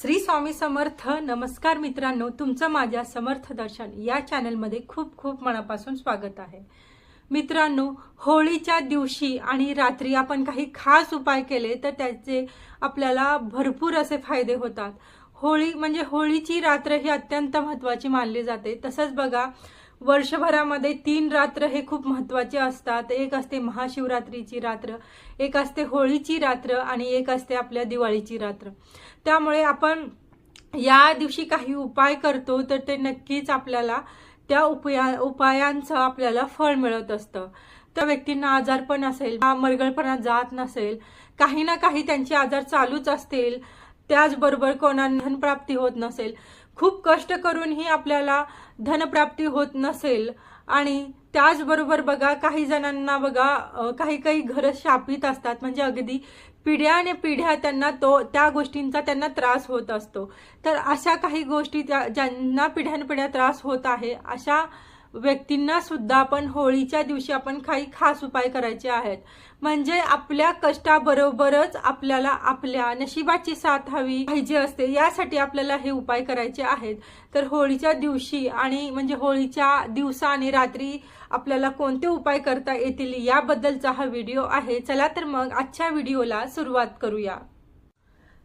श्री स्वामी समर्थ नमस्कार मित्रांनो. तुमचं माझ्या समर्थ दर्शन या चॅनलमध्ये खूप खूप मनापासून स्वागत आहे. मित्रांनो होळीच्या दिवशी आणि रात्री आपण काही खास उपाय केले तर त्याचे आपल्याला भरपूर असे फायदे होतात. होळी म्हणजे होळीची रात्र ही अत्यंत महत्त्वाची मानली जाते. तसंच बघा वर्षभरामध्ये तीन रात्र हे खूप महत्त्वाचे असतात. एक असते महाशिवरात्रीची रात्र एक असते होळीची रात्र आणि एक असते आपल्या दिवाळीची रात्र. त्यामुळे आपण या दिवशी काही उपाय करतो तर ते नक्कीच आपल्याला त्या उपाया उपायांचं आपल्याला फळ मिळत असतं. त्या व्यक्तींना आजारपण असेल मरगळपणा जात नसेल काही ना काही त्यांचे आजार चालूच असतील. त्याचबरोबर कोणाला धनप्राप्ती होत नसेल. खूप कष्ट करूनही आपल्याला धनप्राप्ती होत नसेल. आणि त्याचबरोबर बघा काही जणांना बघा काही काही घरं शापित असतात. म्हणजे अगदी पिढ्याने पिढ्या त्यांना तो त्या गोष्टींचा त्यांना त्रास होत असतो. तर अशा काही गोष्टी त्या ज्यांना पिढ्यानपिढ्या त्रास होत आहे अशा व्यक्तींना सुद्धा आपण होळीच्या दिवशी आपण काही खास उपाय करायचे आहेत. म्हणजे आपल्या कष्टाबरोबरच आपल्याला आपल्या नशिबाची साथ हवी पाहिजे असते यासाठी आपल्याला हे उपाय करायचे आहेत. तर होळीच्या दिवशी आणि म्हणजे होळीच्या दिवसा आणि रात्री आपल्याला कोणते उपाय करता येतील याबद्दलचा हा व्हिडिओ आहे. चला तर मग आजच्या व्हिडिओला सुरुवात करूया.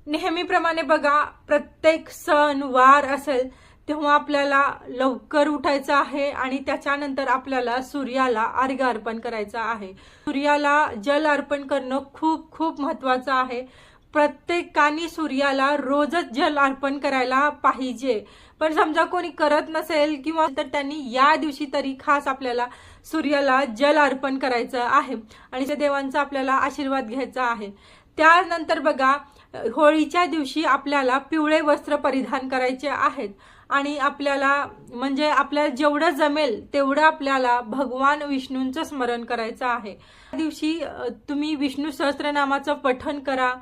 नेहमीप्रमाणे बघा प्रत्येक सण वार असेल तेव्हा आपल्याला लवकर उठायचं आहे आणि त्याच्यानंतर आपल्याला सूर्याला अर्घ अर्पण करायचं आहे. सूर्याला जल अर्पण करणं खूप खूप महत्वाचं आहे. प्रत्येकाने सूर्याला रोजच जल अर्पण करायला पाहिजे. पण समजा कोणी करत नसेल किंवा तर त्यांनी या दिवशी तरी खास आपल्याला सूर्याला जल अर्पण करायचं आहे आणि त्या देवांचा आपल्याला आशीर्वाद घ्यायचा आहे. त्यानंतर बघा होळीच्या दिवशी आपल्याला पिवळे वस्त्र परिधान करायचे आहेत आणि आपल्याला म्हणजे आपल्याला जेवढं जमेल तेवढं आपल्याला भगवान विष्णूंचं स्मरण करायचं आहे. त्या दिवशी तुम्ही विष्णू सहस्त्रनामाचं पठण करा.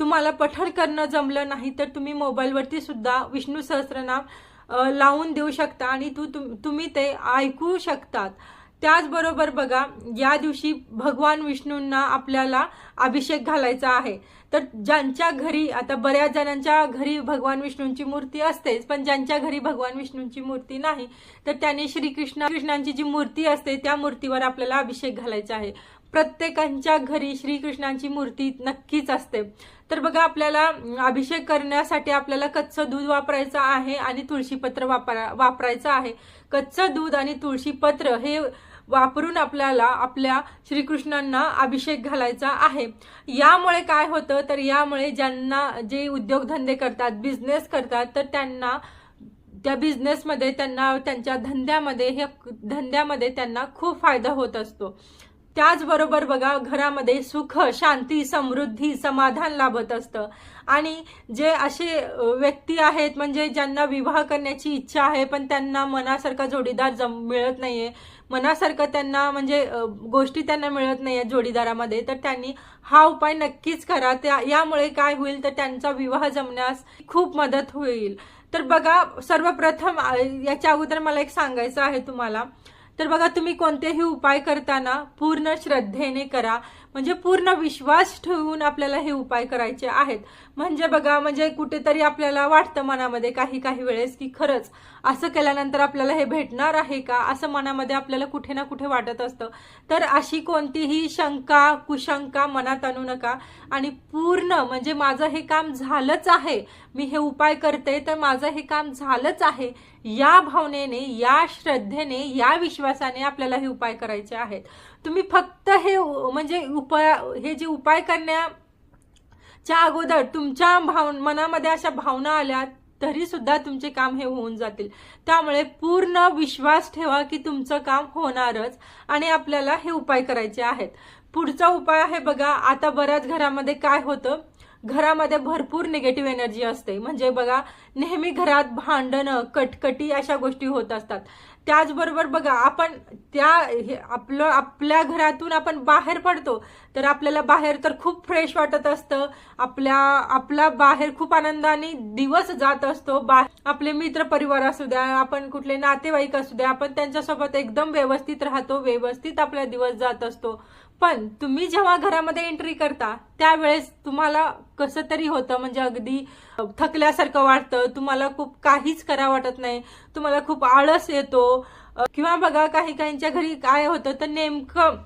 तुम्हाला पठण करणं जमलं नाही तर तुम्ही मोबाईलवरती सुद्धा विष्णू सहस्त्रनाम लावून देऊ शकता आणि तू तुम- तुम्ही ते ऐकू शकतात. त्याचबरोबर बघा या दिवशी भगवान विष्णूंना आपल्याला अभिषेक घालायचा आहे. तर ज्यांच्या घरी आता बऱ्याच जणांच्या घरी भगवान विष्णूंची मूर्ती असतेच पण ज्यांच्या घरी भगवान विष्णूंची मूर्ती नाही तर त्यांनी श्रीकृष्ण कृष्णांची जी मूर्ती असते त्या मूर्तीवर आपल्याला अभिषेक घालायचा आहे. प्रत्येकांच्या घरी श्रीकृष्णांची मूर्ती नक्कीच असते. तर बघा आपल्याला अभिषेक करण्यासाठी आपल्याला कच्चं दूध वापरायचं आहे आणि तुळशीपत्र वापरा वापरायचं आहे. कच्चं दूध आणि तुळशीपत्र हे वापरून आपल्याला आपल्या श्रीकृष्णांना अभिषेक घालायचा आहे. यामुळे काय होतं? तर यामुळे ज्यांना जे उद्योगधंदे करतात बिझनेस करतात तर त्यांना त्या बिझनेसमध्ये त्यांना त्यांच्या धंद्यामध्ये हे धंद्यामध्ये त्यांना खूप फायदा होत असतो. त्याचबरोबर बघा घरामध्ये सुख शांती समृद्धी समाधान लाभत असतं. आणि जे असे व्यक्ती आहेत म्हणजे ज्यांना विवाह करण्याची इच्छा आहे पण त्यांना मनासारखा जोडीदार जम मिळत नाहीये मनासारखं त्यांना म्हणजे गोष्टी त्यांना मिळत नाही आहेत जोडीदारामध्ये तर त्यांनी हा उपाय नक्कीच करा. त्या यामुळे काय होईल तर त्यांचा विवाह जमण्यास खूप मदत होईल. तर बघा सर्वप्रथम याच्या अगोदर मला एक सांगायचं आहे तुम्हाला. तर बघा तुम्ही कोणतेही उपाय करताना पूर्ण श्रद्धेने करा. म्हणजे पूर्ण विश्वास ठेवून आपल्याला हे उपाय करायचे आहेत. म्हणजे बघा म्हणजे कुठेतरी आपल्याला वाटतं मनामध्ये काही काही वेळेस की खरंच असं केल्यानंतर आपल्याला हे भेटणार आहे का? असं मनामध्ये आपल्याला कुठे ना कुठे वाटत असतं. तर अशी कोणतीही शंका कुशंका मनात आणू नका. आणि पूर्ण म्हणजे माझं हे काम झालंच आहे. मी हे उपाय करते तर माझं हे काम झालंच आहे. या भावनेने या श्रद्धेने या विश्वासाने आपल्याला हे उपाय करायचे आहेत. तुम्ही फक्त हे म्हणजे उपाय हे जे उपाय करण्याच्या अगोदर तुमच्या भाव मनामध्ये अशा भावना आल्या तरी सुद्धा तुमचे काम हे होऊन जातील. त्यामुळे पूर्ण विश्वास ठेवा की तुमचं काम होणारच आणि आपल्याला हे उपाय करायचे आहेत. पुढचा उपाय आहे बघा आता बऱ्याच घरामध्ये काय होतं? घरामध्ये भरपूर निगेटिव्ह एनर्जी असते. म्हणजे बघा नेहमी घरात भांडणं कटकटी अशा गोष्टी होत असतात. त्याचबरोबर बघा आपण त्या हे आपलं आपल्या घरातून आपण बाहेर पडतो तर आपल्याला बाहेर तर खूप फ्रेश वाटत असतं. आपल्या आपला बाहेर खूप आनंदाने दिवस जात असतो. बा आपले मित्र परिवार असू द्या आपण कुठले नातेवाईक असू द्या आपण त्यांच्यासोबत एकदम व्यवस्थित राहतो व्यवस्थित आपला दिवस जात असतो. पण तुम्ही जेव्हा घरामध्ये एंट्री करता त्यावेळेस तुम्हाला कसं तरी होतं म्हणजे अगदी थकल्यासारखं वाटतं तुम्हाला खूप काहीच करा वाटत नाही तुम्हाला खूप आळस येतो किंवा बघा काही काहींच्या घरी काय होतं तर नेमकं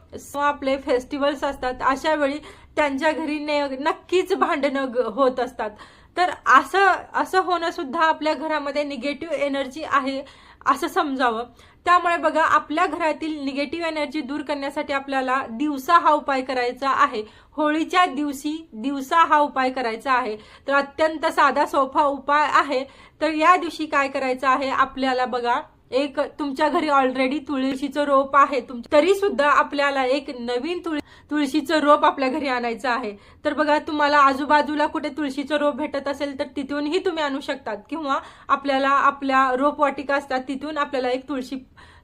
आपले फेस्टिवल्स असतात अशा वेळी त्यांच्या घरी ने नक्कीच भांडणं ग- होत असतात. तर असं असं होणं सुद्धा आपल्या घरामध्ये निगेटिव्ह एनर्जी आहे. असं समजावं. त्यामुळे बघा आपल्या घरातील निगेटिव्ह एनर्जी दूर करण्यासाठी आपल्याला दिवसा हा उपाय करायचा आहे. होळीच्या दिवशी दिवसा हा उपाय करायचा आहे. तर अत्यंत साधा सोपा उपाय आहे. तर या दिवशी काय करायचं आहे? आपल्याला बघा एक तुमच्या घरी ऑलरेडी तुळशीचं रोप आहे. तुम तरी सुद्धा आपल्याला एक नवीन तुळ तुळशीचं रोप आपल्या घरी आणायचं आहे. तर बघा तुम्हाला आजूबाजूला कुठे तुळशीचं रोप भेटत असेल तर तिथूनही तुम्ही आणू शकतात. किंवा आपल्याला आपल्या रोपवाटिका असतात तिथून आपल्याला एक तुळशी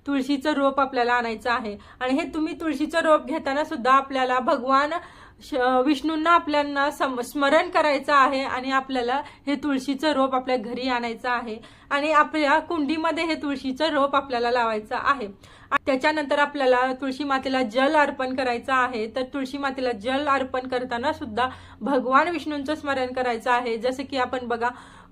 तुळशीचं रोप आपल्याला आणायचं आहे. आणि हे तुम्ही तुळशीचं रोप घेताना सुद्धा आपल्याला भगवान विष्णूंना आपल्याला सम- स्मरण करायचं आहे आणि आपल्याला हे तुळशीचं रोप आपल्या घरी आणायचं आहे आणि आपल्या कुंडीमध्ये हे तुळशीचं रोप आपल्याला लावायचं आहे. त्याच्यानंतर आपल्याला तुळशी मातेला जल अर्पण करायचं आहे. तर तुळशी मातेला जल अर्पण करताना सुद्धा भगवान विष्णूंचं स्मरण करायचं आहे. जसं की आपण बघा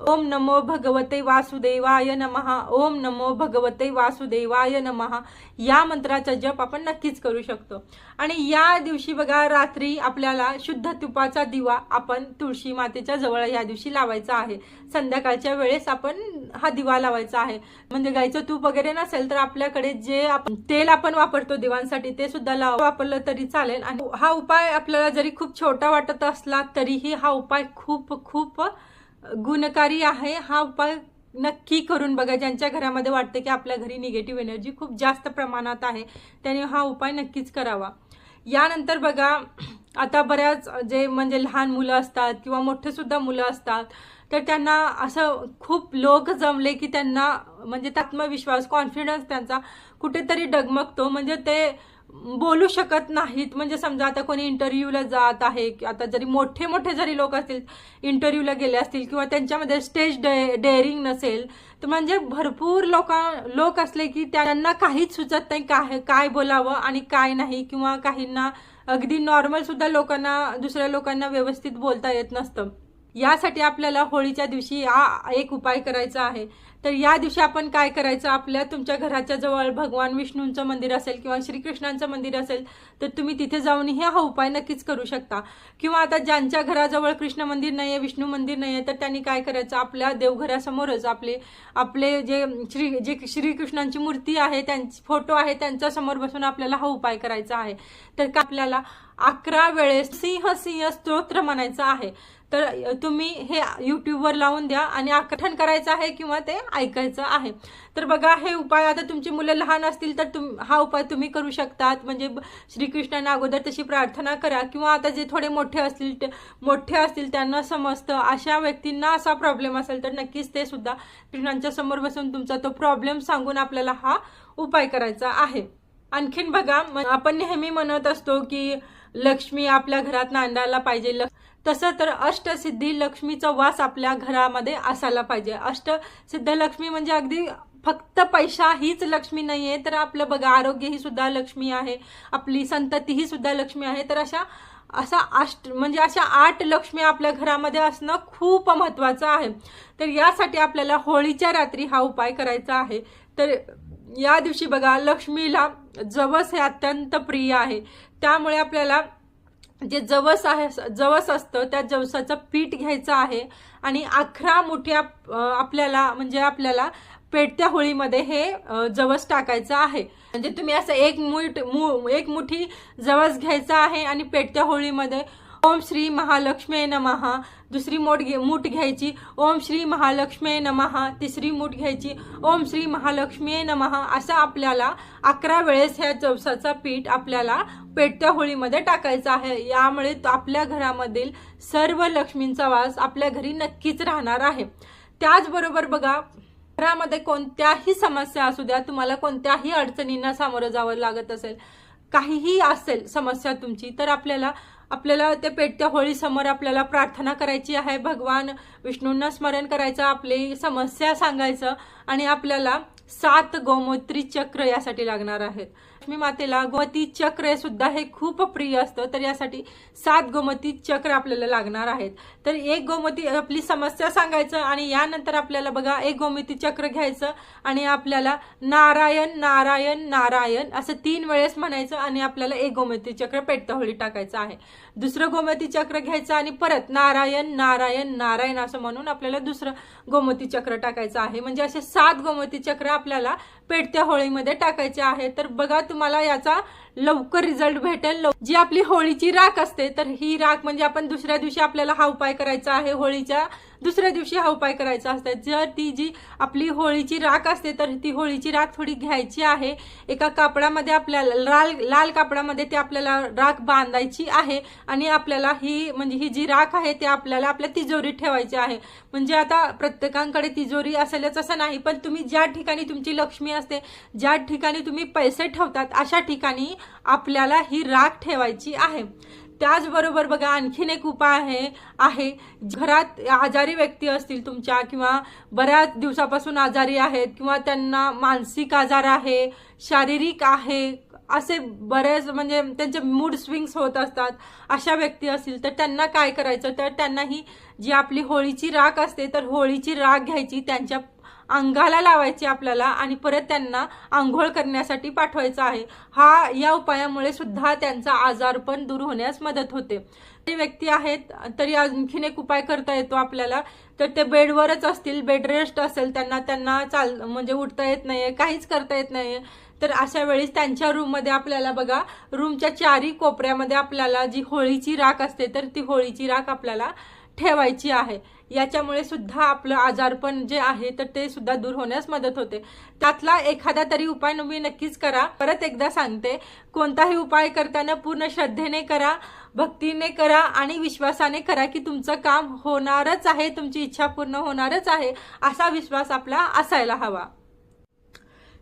ओम नमो भगवते वासुदेवाय नमहा ओम नमो भगवते वासुदेवाय नमहा या मंत्राचा जप आपण नक्कीच करू शकतो. आणि या दिवशी बघा रात्री आपल्याला शुद्ध तुपाचा दिवा आपण तुळशी मातेच्या जवळ या दिवशी लावायचा आहे. संध्याकाळच्या वेळेस आपण हा दिवा लावायचा आहे. म्हणजे गाईचं तूप वगैरे नसेल तर आपल्याकडे जे आपण तेल आपण वापरतो दिवांसाठी ते सुद्धा लाव वापरलं तरी चालेल. आणि हा उपाय आपल्याला जरी खूप छोटा वाटत असला तरीही हा उपाय खूप खूप गुणकारी आहे. हा उपाय नक्की करून बघा. ज्यांच्या घरामध्ये वाटतं की आपल्या घरी निगेटिव्ह एनर्जी खूप जास्त प्रमाणात आहे त्याने हा उपाय नक्कीच करावा. यानंतर बघा आता बऱ्याच जे म्हणजे लहान मुलं असतात किंवा मोठे सुद्धा मुलं असतात तर त्यांना असं खूप लोक जमले की त्यांना म्हणजे आत्मविश्वास कॉन्फिडन्स त्यांचा कुठेतरी डगमगतो. म्हणजे ते बोलू शकत नाहीत. म्हणजे समजा आता कोणी इंटरव्ह्यूला जात आहे की आता जरी मोठे मोठे जरी लोक असतील इंटरव्ह्यूला गेले असतील किंवा त्यांच्यामध्ये स्टेज डे डेअरिंग नसेल तर म्हणजे भरपूर लोक लोक असले की त्यांना काहीच सुचत नाही काय काय बोलावं आणि काय नाही किंवा काहींना अगदी नॉर्मल सुद्धा लोकांना दुसऱ्या लोकांना व्यवस्थित बोलता येत नसतं. यासाठी आपल्याला होळीच्या दिवशी हा एक उपाय करायचा आहे. तर या दिवशी आपण काय करायचं? आपल्या तुमच्या घराच्या जवळ भगवान विष्णूंचं मंदिर असेल किंवा श्रीकृष्णांचं मंदिर असेल तर तुम्ही तिथे जाऊनही हा उपाय नक्कीच करू शकता. किंवा आता ज्यांच्या घराजवळ कृष्ण मंदिर नाही आहे विष्णू मंदिर नाही आहे तर त्यांनी काय करायचं? आपल्या देवघरासमोरच आपले आपले जे श्री जे श्रीकृष्णांची मूर्ती आहे त्यांची फोटो आहे त्यांच्यासमोर बसून आपल्याला हा उपाय करायचा आहे. तर का आपल्याला अकरा वेळेस सिंह सिंह स्तोत्र म्हणायचं आहे. तर तुम्ही हे युट्यूबवर लावून द्या आणि आकठन करायचं आहे किंवा ते ऐकायचं आहे. तर बघा हे उपाय आता तुमची मुलं लहान असतील तर तुम हा उपाय तुम्ही करू शकतात. म्हणजे श्रीकृष्णांना अगोदर तशी प्रार्थना करा किंवा आता जे थोडे मोठे असतील ते मोठे असतील त्यांना समजतं. अशा व्यक्तींना असा प्रॉब्लेम असेल तर नक्कीच ते सुद्धा कृष्णांच्या समोर बसून तुमचा तो प्रॉब्लेम सांगून आपल्याला हा उपाय करायचा आहे. आणखीन बघा आपण नेहमी म्हणत असतो की लक्ष्मी आपल्या घरात नांदायला पाहिजे. तसं तर अष्टसिद्धी लक्ष्मीचा वास आपल्या घरामध्ये असायला पाहिजे. अष्टसिद्ध लक्ष्मी म्हणजे अगदी फक्त पैसा हीच लक्ष्मी नाही आहे तर आपलं बघा आरोग्य ही सुद्धा लक्ष्मी आहे. आपली संतती ही सुद्धा लक्ष्मी आहे. तर अशा असा अष्ट म्हणजे अशा आठ लक्ष्मी आपल्या घरामध्ये असणं खूप महत्वाचं आहे. तर यासाठी आपल्याला होळीच्या रात्री हा उपाय करायचा आहे. तर या दिवशी बघा लक्ष्मीला जवस हे अत्यंत प्रिय आहे. त्यामुळे आपल्याला जे जवस आहे जवस असतं त्या जवसाचं पीठ घ्यायचं आहे आणि अकरा मोठ्या आपल्याला म्हणजे आपल्याला पेटत्या होळीमध्ये हे जवस टाकायचं आहे. म्हणजे तुम्ही असं एक मुठ मु एक मुठी जवस घ्यायचा आहे आणि पेटत्या होळीमध्ये ओम श्री महालक्ष्मी नमहा दुसरी मोठ घे मूठ घ्यायची. ओम श्री महालक्ष्मी नमहा तिसरी मूठ घ्यायची. ओम श्री महालक्ष्मी नमहा असं आपल्याला अकरा वेळेस ह्या जवसाचं पीठ आपल्याला पेटत्या होळीमध्ये टाकायचं आहे. यामुळे आपल्या घरामधील सर्व लक्ष्मींचा वास आपल्या घरी नक्कीच राहणार आहे. त्याचबरोबर बघा घरामध्ये कोणत्याही समस्या असू द्या तुम्हाला कोणत्याही अडचणींना सामोरं जावं लागत असेल काहीही असेल समस्या तुमची तर आपल्याला आपल्याला ते पेटत्या होळी समोर आपल्याला प्रार्थना करायची आहे. भगवान विष्णूंना स्मरण करायचं आपली समस्या सांगायचं आणि आपल्याला सात गोमोत्री चक्र यासाठी लागणार आहेत. लक्ष्मी मातेला गोमती चक्र हे सुद्धा हे खूप प्रिय असतं. तर यासाठी सात गोमती चक्र आपल्याला लागणार आहेत. तर एक गोमती आपली समस्या सांगायचं आणि यानंतर आपल्याला बघा एक गोमती चक्र घ्यायचं आणि आपल्याला नारायण नारायण नारायण असं तीन वेळेस म्हणायचं आणि आपल्याला एक गोमती चक्र पेटता होळी टाकायचं आहे. दुसरं गोमती चक्र घ्यायचं आणि परत नारायण नारायण नारायण असं म्हणून आपल्याला दुसरं गोमती चक्र टाकायचं आहे. म्हणजे असे सात गोमती चक्र आपल्याला पेटत्या होळीमध्ये टाकायचे आहे. तर बघा तुम्हाला याचा लवकर रिझल्ट भेटेल. लव- जी आपली होळीची राख असते तर ही राख म्हणजे आपण दुसऱ्या दिवशी आपल्याला हा उपाय करायचा आहे होळीच्या. दुसऱ्या दिवशी हा उपाय करायचा असते. जर ती जी आपली होळीची राख असते तर ती होळीची राख थोडी घ्यायची आहे. एका कापडामध्ये आपल्याला लाल लाल कापडामध्ये ते आपल्याला राख बांधायची आहे आणि आपल्याला ही म्हणजे ही जी राख आहे ते आपल्याला आपल्या तिजोरीत ठेवायची आहे. म्हणजे आता प्रत्येकांकडे तिजोरी असेलच असं नाही पण तुम्ही ज्या ठिकाणी तुमची लक्ष्मी असते ज्या ठिकाणी तुम्ही पैसे ठेवतात अशा ठिकाणी आपल्याला ही राख ठेवायची आहे. त्याचबरोबर बघा आणखीन एक उपाय आहे आहे. घरात आजारी व्यक्ती असतील तुमच्या किंवा बऱ्याच दिवसापासून आजारी आहेत किंवा त्यांना मानसिक आजार आहे शारीरिक आहे असे बरेच म्हणजे त्यांचे मूड स्विंग्स होत असतात. अशा व्यक्ती असतील तर त्यांना काय करायचं? तर त्यांना ही जी आपली होळीची राख असते तर होळीची राख घ्यायची त्यांच्या अंगाला लावायची आपल्याला आणि परत त्यांना आंघोळ करण्यासाठी पाठवायचं आहे. हा या उपायामुळे सुद्धा त्यांचा आजार पण दूर होण्यास मदत होते. ते व्यक्ती आहेत तरी आणखीन एक उपाय करता येतो आपल्याला. तर ते बेडवरच असतील बेड रेस्ट असेल त्यांना त्यांना चाल म्हणजे उठता येत नाहीये काहीच करता येत नाहीये. तर अशा वेळेस त्यांच्या रूममध्ये आपल्याला बघा रूमच्या चारी कोपऱ्यामध्ये आपल्याला जी होळीची राख असते तर ती होळीची राख आपल्याला ठेवायची आहे. याच्यामुळे सुद्धा आपलं आजारपण जे आहे तर ते सुद्धा दूर होण्यास मदत होते. त्यातला एखादा तरी उपाय तुम्ही नक्कीच करा. परत एकदा सांगते कोणताही उपाय करताना पूर्ण श्रद्धेने करा भक्तीने करा आणि विश्वासाने करा की तुमचं काम होणारच आहे तुमची इच्छा पूर्ण होणारच आहे असा विश्वास आपला असायला हवा.